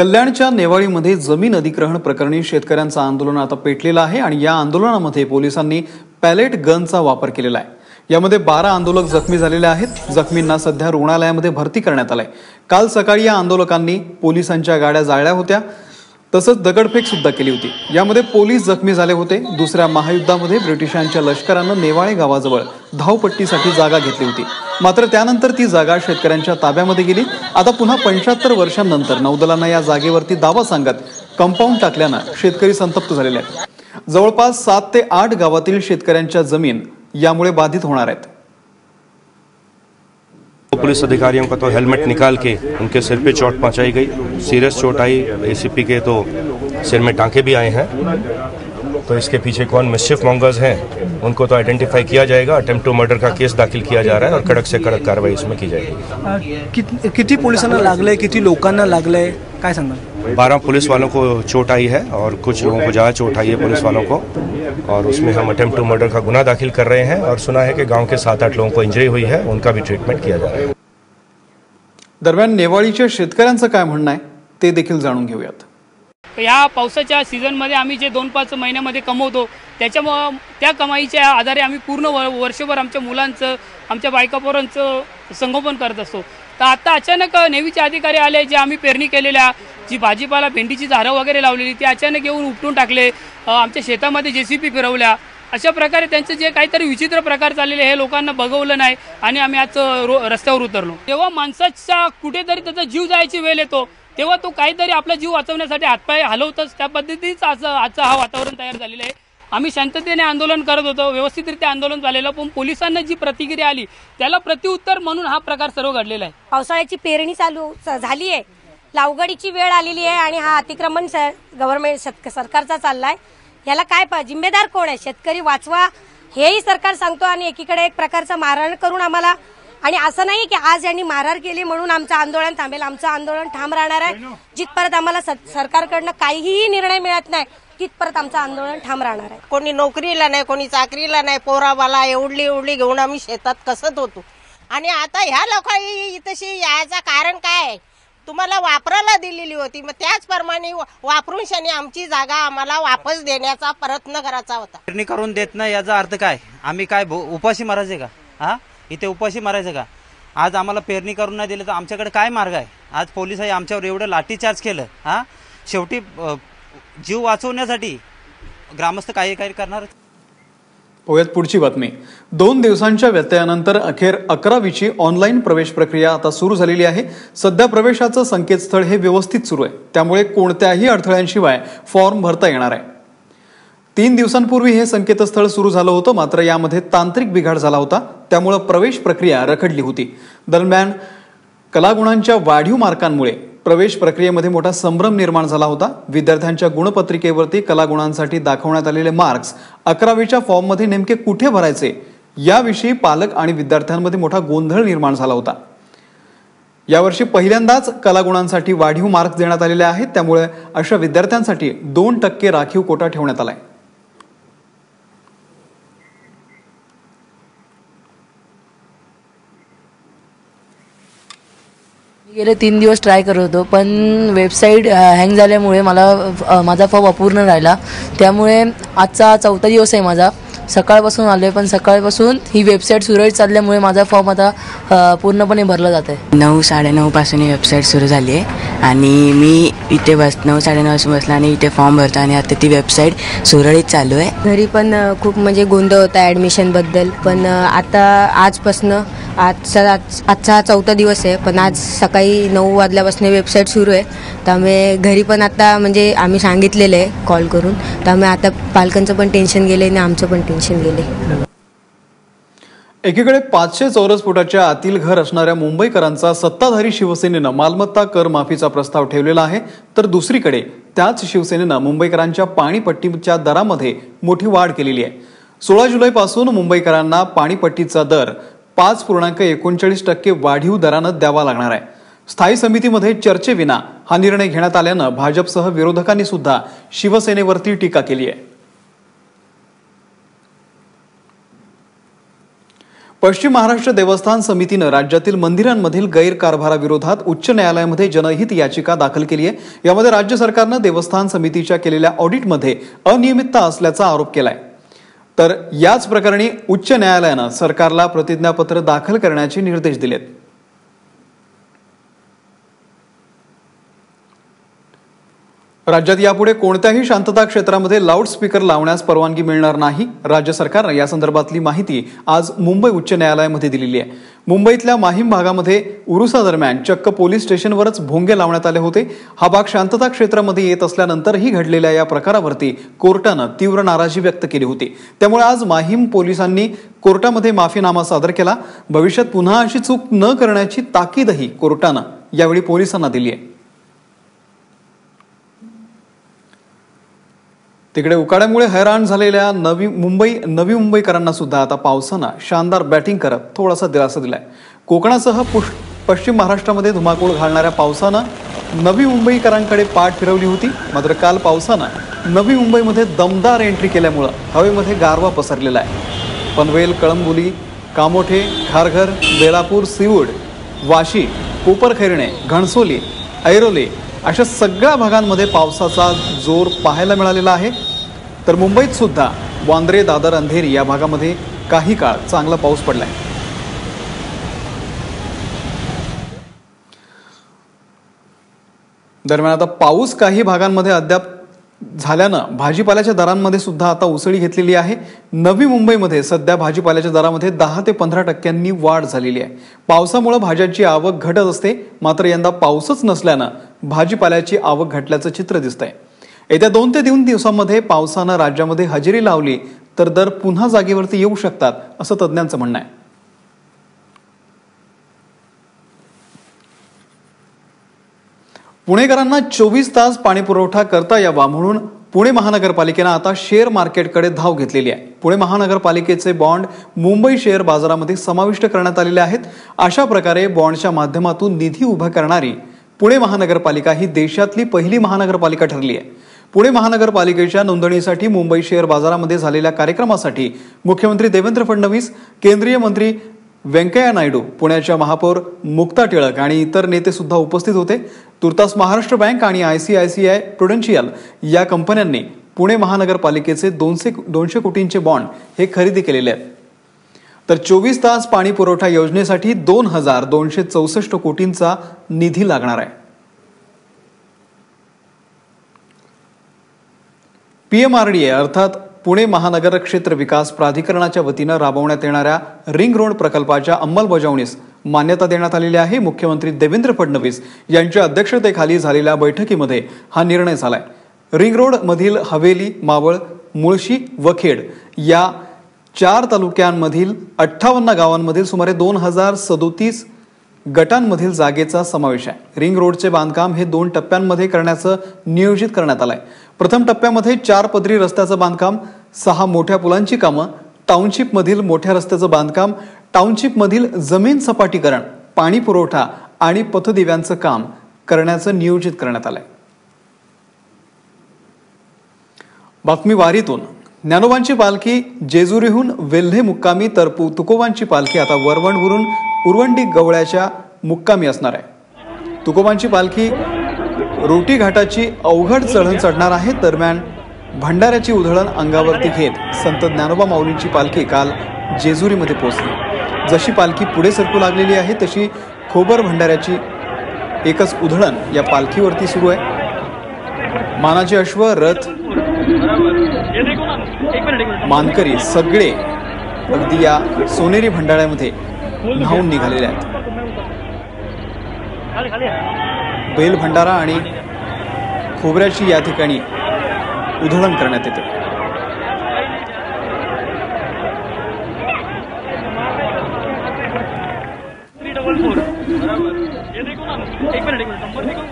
कल्याणच्या नेवाळीमध्ये जमीन अधिग्रहण प्रकरणी शेतकऱ्यांचं आंदोलन आता पेटलेलं आहे आणि या आंदोलनामध्ये पोलिसांनी पॅलेट गनचा वापर केलेला आहे. यामध्ये बारा आंदोलक जखमी झालेले आहेत. जखमींना सध्या रुग्णालयामध्ये भरती करण्यात आलंय. काल सकाळी या आंदोलकांनी पोलिसांच्या गाड्या जाळल्या होत्या. तसंच दगडफेक सुद्धा केली होती. यामध्ये पोलीस जखमी झाले होते. दुसऱ्या महायुद्धामध्ये ब्रिटिशांच्या लष्करानं नेवाळे गावाजवळ धावपट्टीसाठी जागा घेतली होती. मात्र त्यानंतर ती जागा शेतकऱ्यांच्या ताब्यामध्ये गेली. आता पुन्हा पंच्याहत्तर वर्षांनंतर नौदलानं या जागेवरती दावा सांगत कंपाऊंड टाकल्यानं शेतकरी संतप्त झालेले आहेत. जवळपास सात ते आठ गावातील शेतकऱ्यांच्या जमीन यामुळे बाधित होणार आहेत. पुलिस अधिकारियों का तो हेलमेट निकाल के उनके सिर पे चोट पहुंचाई गई। सीरियस चोट आई एसीपी के तो सिर में टांके भी आए हैं। तो इसके पीछे कौन मिशिफ मॉन्गर्स हैं? उनको तो आइडेंटिफाई किया जाएगा अटेम्प्ट टू मर्डर का केस दाखिल किया जा रहा है और कड़क से कड़क कार्रवाई इसमें की जाएगी। कित किती पोलिसांना लागलंय किती लोकांना लागलंय काय सांगणार बारह पुलिस वालों को चोट आई है और कुछ लोगों को ज़्यादा चोट आई है पुलिस वालों को। और उसमें हम अटेम्प्ट टू मर्डर का गुना दाखिल कर रहे हैं और सुना है कि गाँव के सात आठ लोगों को इंजरी हुई है उनका भी ट्रीटमेंट किया जा रहा है। दरम्यान नेवाळीच्या शेतकऱ्यांचं काय म्हणणं आहे ते देखील जाणून घेऊयात. या पावसाच्या सीझनमध्ये आम्ही जे दोन पाच महिन्यामध्ये कमवतो त्याच्यामुळं त्या कमाईच्या आधारे आम्ही पूर्ण व वर्षभर आमच्या मुलांचं आमच्या बायकापोरांचं संगोपन करत असतो. तर आता अचानक नेव्हीचे अधिकारी आले जे आम्ही पेरणी केलेल्या जी भाजीपाला भेंडीची झाडं वगैरे लावलेली ती अचानक येऊन उपटून टाकले. आमच्या शेतामध्ये जे सी पी फिरवल्या. अशा प्रकारे त्यांचं जे काहीतरी विचित्र प्रकार चाललेले हे लोकांना बघवलं नाही आणि आम्ही आज रो रस्त्यावर उतरलो. तेव्हा माणसाचा कुठेतरी त्याचा जीव जायची वेळ येतो तेव्हा तो काहीतरी आपला जीव वाचवण्यासाठी हातपाय हलवतोच. त्या पद्धतीच आज आजचं हा वातावरण तयार झालेलं आहे. आम्ही शांततेने आंदोलन करत होतो व्यवस्थितरित्या आंदोलन झालेलं पण पोलिसांना जी प्रतिक्रिया आली त्याला प्रत्युत्तर म्हणून हा प्रकार सर्व घडलेला आहे. पावसाळ्याची पेरणी चालू झाली आहे. लावगडीची वेळ आलेली आहे आणि हा अतिक्रमण गव्हर्नमेंट सरकारचा चाललाय. याला काय जिम्मेदार कोण आहे? शेतकरी वाचवा हेही सरकार सांगतो आणि एकीकडे एक प्रकारचं मारहाण करून आम्हाला आणि असं नाही की आज यांनी मारहाण केली म्हणून आमचं आंदोलन थांबेल. आमचं आंदोलन ठाम राहणार आहे. जिथपर्यंत आम्हाला सर- सरकारकडनं काहीही निर्णय मिळत नाही तिथपर्यंत आमचं आंदोलन ठाम राहणार आहे. कोणी नोकरीला नाही कोणी चाकरीला नाही पोराबाला एवढली एवढली घेऊन आम्ही शेतात कसत होतो. आणि आता ह्या लोकांनी इथशी यायचं कारण काय? आहे? तुम्हाला वापरायला दिलेली होती मग त्याचप्रमाणे वा- वापरून शनी आमची जागा आम्हाला वापस देण्याचा प्रयत्न करायचा होता. करून देत नाही याचा अर्थ काय? आम्ही काय भो- उपाशी मारायचे का? हा? इथे उपाशी मारायचं का? आज आम्हाला पेरणी करून नाही दिलं तर आमच्याकडे काय मार्ग आहे? आज पोलिसांनी आमच्यावर एवढं लाठीचार्ज केलं हां? शेवटी जीव वाचवण्यासाठी ग्रामस्थ काही काही करणार. पोयात पुढची बातमी. दोन दिवसांच्या व्यत्ययानंतर अखेर अकरावीची ऑनलाईन प्रवेश प्रक्रिया आता सुरू झालेली आहे. सध्या प्रवेशाचं संकेतस्थळ हे व्यवस्थित सुरू आहे. त्यामुळे कोणत्याही अडथळ्यांशिवाय फॉर्म भरता येणार आहे. तीन दिवसांपूर्वी हे संकेतस्थळ सुरू झालं होतं. मात्र यामध्ये तांत्रिक बिघाड झाला होता. त्यामुळं प्रवेश प्रक्रिया रखडली होती. दरम्यान कलागुणांच्या वाढीव मार्कांमुळे प्रवेश प्रक्रियेमध्ये मोठा संभ्रम निर्माण झाला होता. विद्यार्थ्यांच्या गुणपत्रिकेवरती कलागुणांसाठी दाखवण्यात आलेले मार्क्स अकरावीच्या फॉर्ममध्ये नेमके कुठे भरायचे याविषयी पालक आणि विद्यार्थ्यांमध्ये मोठा गोंधळ निर्माण झाला होता. यावर्षी पहिल्यांदाच कलागुणांसाठी वाढीव मार्क्स देण्यात आलेले आहेत. त्यामुळे अशा विद्यार्थ्यांसाठी दोन टक्के राखीव कोटा ठेवण्यात आलाय. गेले तीन दिवस ट्राय करत होतो पण वेबसाईट हँग झाल्यामुळे मला माझा फॉर्म अपूर्ण राहिला. त्यामुळे आजचा चौथा दिवस आहे माझा. सकाळपासून आलो आहे पण सकाळपासून ही वेबसाईट सुरळीत चालल्यामुळे माझा फॉर्म आता पूर्णपणे भरला जात आहे नऊ साडेनऊपासून ही वेबसाईट सुरू झाली आहे आणि मी इथे बस नऊ साडेनऊपासून बसला आणि इथे फॉर्म भरतो आणि आता ती वेबसाईट सुरळीत चालू आहे घरी पण खूप म्हणजे गोंधळ होता ॲडमिशनबद्दल पण आता आजपासनं आजचा आज- आजचा हा चौथा दिवस आहे पण आज सकाळी नऊ वाजल्यापासून वेबसाईट सुरू आहे. त्यामुळे घरी पण आता म्हणजे आम्ही सांगितलेलं आहे कॉल करून. त्यामुळे आता पालकांचं पण टेन्शन गेले आणि आमचं पण टेन्शन गेले एकीकडे पाचशे चौरस फुटाच्या आतील घर असणाऱ्या मुंबईकरांचा सत्ताधारी शिवसेनेनं मालमत्ता कर माफीचा प्रस्ताव ठेवलेला आहे. तर दुसरीकडे त्याच शिवसेनेनं मुंबईकरांच्या पाणीपट्टीच्या दरामध्ये मोठी वाढ केलेली आहे. सोळा जुलैपासून मुंबईकरांना पाणीपट्टीचा दर पाच पूर्णांक एकोणचाळीस टक्के वाढीव दरानं द्यावा लागणार आहे. स्थायी समितीमध्ये चर्चेविना हा निर्णय घेण्यात आल्यानं भाजपसह विरोधकांनी सुद्धा शिवसेनेवरती टीका केली आहे. पश्चिम महाराष्ट्र देवस्थान समितीनं राज्यातील मंदिरांमधील गैरकारभाराविरोधात उच्च न्यायालयामध्ये जनहित याचिका दाखल केली आहे. यामध्ये राज्य सरकारनं देवस्थान समितीच्या केलेल्या ऑडिटमध्ये अनियमितता असल्याचा आरोप केलाय. तर याच प्रकरणी उच्च न्यायालयानं सरकारला प्रतिज्ञापत्र दाखल करण्याचे निर्देश दिलेत. राज्यात यापुढे कोणत्याही शांतता क्षेत्रामध्ये लाऊडस्पीकर लावण्यास परवानगी मिळणार नाही. राज्य सरकारनं या संदर्भातली माहिती आज मुंबई उच्च न्यायालयामध्ये दिलेली आहे. मुंबईतल्या माहीम भागामध्ये उरुसादरम्यान चक्क पोलीस स्टेशनवरच भोंगे लावण्यात आले होते. हा भाग शांतता क्षेत्रामध्ये येत असल्यानंतरही घडलेल्या या प्रकारावरती कोर्टानं तीव्र नाराजी व्यक्त केली होती. त्यामुळे आज माहीम पोलिसांनी कोर्टामध्ये माफीनामा सादर केला. भविष्यात पुन्हा अशी चूक न करण्याची ताकीदही कोर्टानं यावेळी पोलिसांना दिली आहे. तिकडे उकाड्यामुळे हैराण झालेल्या नवी मुंबई नवी मुंबईकरांना सुद्धा आता पावसानं शानदार बॅटिंग करत थोडासा दिलासा दिलाय. कोकणासह पुश- पश्चिम महाराष्ट्रामध्ये धुमाकूळ घालणाऱ्या पावसानं नवी मुंबईकरांकडे पाठ फिरवली होती मात्र काल पावसानं नवी मुंबईमध्ये दमदार एंट्री केल्यामुळं हवेमध्ये गारवा पसरलेला आहे. पनवेल कळंबोली कामोठे खारघर बेलापूर सिवूड वाशी कोपरखैरणे घणसोली ऐरोली अशा सगळ्या भागांमध्ये पावसाचा जोर पाहायला मिळालेला आहे. तर मुंबईत सुद्धा वांद्रे दादर अंधेरी या भागामध्ये काही काळ चांगला पाऊस पडलाय. दरम्यान आता पाऊस काही भागांमध्ये अद्याप झाल्यानं भाजीपाल्याच्या दरांमध्ये सुद्धा आता उसळी घेतलेली आहे. नवी मुंबईमध्ये सध्या भाजीपाल्याच्या दरामध्ये दहा ते पंधरा टक्क्यांनी वाढ झालेली आहे. पावसामुळे भाज्यांची आवक घटत असते. मात्र यंदा पाऊसच नसल्यानं भाजीपाल्याची आवक घटल्याचं चित्र दिसतंय. येत्या दोन ते तीन दिवसांमध्ये पावसानं राज्यामध्ये हजेरी लावली तर दर पुन्हा जागेवरती येऊ शकतात असं तज्ज्ञांचं म्हणणं आहे. पुणेकरांना चोवीस तास पाणी पुरवठा करता यावा म्हणून पुणे महानगरपालिकेनं आता शेअर मार्केटकडे धाव घेतलेली आहे. पुणे महानगरपालिकेचे बॉन्ड मुंबई शेअर बाजारामध्ये समाविष्ट करण्यात आलेले आहेत. अशा प्रकारे बॉन्डच्या माध्यमातून निधी उभा करणारी पुणे महानगरपालिका ही देशातली पहिली महानगरपालिका ठरली आहे. पुणे महानगरपालिकेच्या नोंदणीसाठी मुंबई शेअर बाजारामध्ये झालेल्या कार्यक्रमासाठी मुख्यमंत्री देवेंद्र फडणवीस केंद्रीय मंत्री व्यंकय्या नायडू पुण्याच्या महापौर मुक्ता टिळक आणि इतर नेते सुद्धा उपस्थित होते. तुर्तास महाराष्ट्र बँक आणि I C I C I prudential या कंपन्यांनी पुणे महानगरपालिकेचे दोनशे दोनशे कोटींचे बॉन्ड हे खरेदी केलेले आहेत. तर चोवीस तास पाणी पुरवठा योजनेसाठी दोन हजार दोनशे चौसष्ट कोटींचा निधी लागणार आहे. पीएमआरडीए अर्थात पुणे महानगर क्षेत्र विकास प्राधिकरणाच्या वतीनं राबवण्यात येणाऱ्या रिंग रोड प्रकल्पाच्या अंमलबजावणीस मान्यता देण्यात आलेली आहे. मुख्यमंत्री देवेंद्र फडणवीस यांच्या अध्यक्षतेखाली झालेल्या बैठकीमध्ये हा निर्णय झालाय. रिंग रोड मधील हवेली मावळ मुळशी व खेड या चार तालुक्यांमधील अठ्ठावन्न गावांमधील सुमारे दोन हजार सदोतीस गटांमधील जागेचा समावेश आहे. रिंग रोडचे बांधकाम हे दोन टप्प्यांमध्ये करण्याचं नियोजित करण्यात आलं आहे प्रथम टप्प्यामध्ये चार पदरी रस्त्याचं बांधकाम सहा मोठ्या पुलांची कामं टाउनशिपमधील मोठ्या रस्त्याचं बांधकाम टाउनशिपमधील जमीन सपाटीकरण पाणी पुरवठा आणि पथदिव्यांचं काम करण्याचं नियोजित करण्यात आलंय. बातमी वारीतून. ज्ञानोबांची पालखी जेजुरीहून वेल्हे मुक्कामी तर तुकोबांची पालखी आता वरवणवरून उरवंडी गवळ्याच्या मुक्कामी असणार आहे. तुकोबांची पालखी रोटी घाटाची अवघड चढण चढणार आहे दरम्यान भंडाऱ्याची उधळण अंगावरती घेत संत ज्ञानोबा माऊलींची पालखी काल जेजुरीमध्ये पोहोचली. जशी पालखी पुढे सरकू लागलेली आहे तशी खोबर भंडाऱ्याची एकच उधळण या पालखीवरती सुरू आहे. मानाचे अश्व रथ मानकरी सगळे अगदी या सोनेरी भंडाऱ्यामध्ये न्हावून निघालेले आहेत. बैल भंडारा आणि खोबऱ्याची या ठिकाणी उधळण करण्यात येते. एक मिनिट एक मिनिट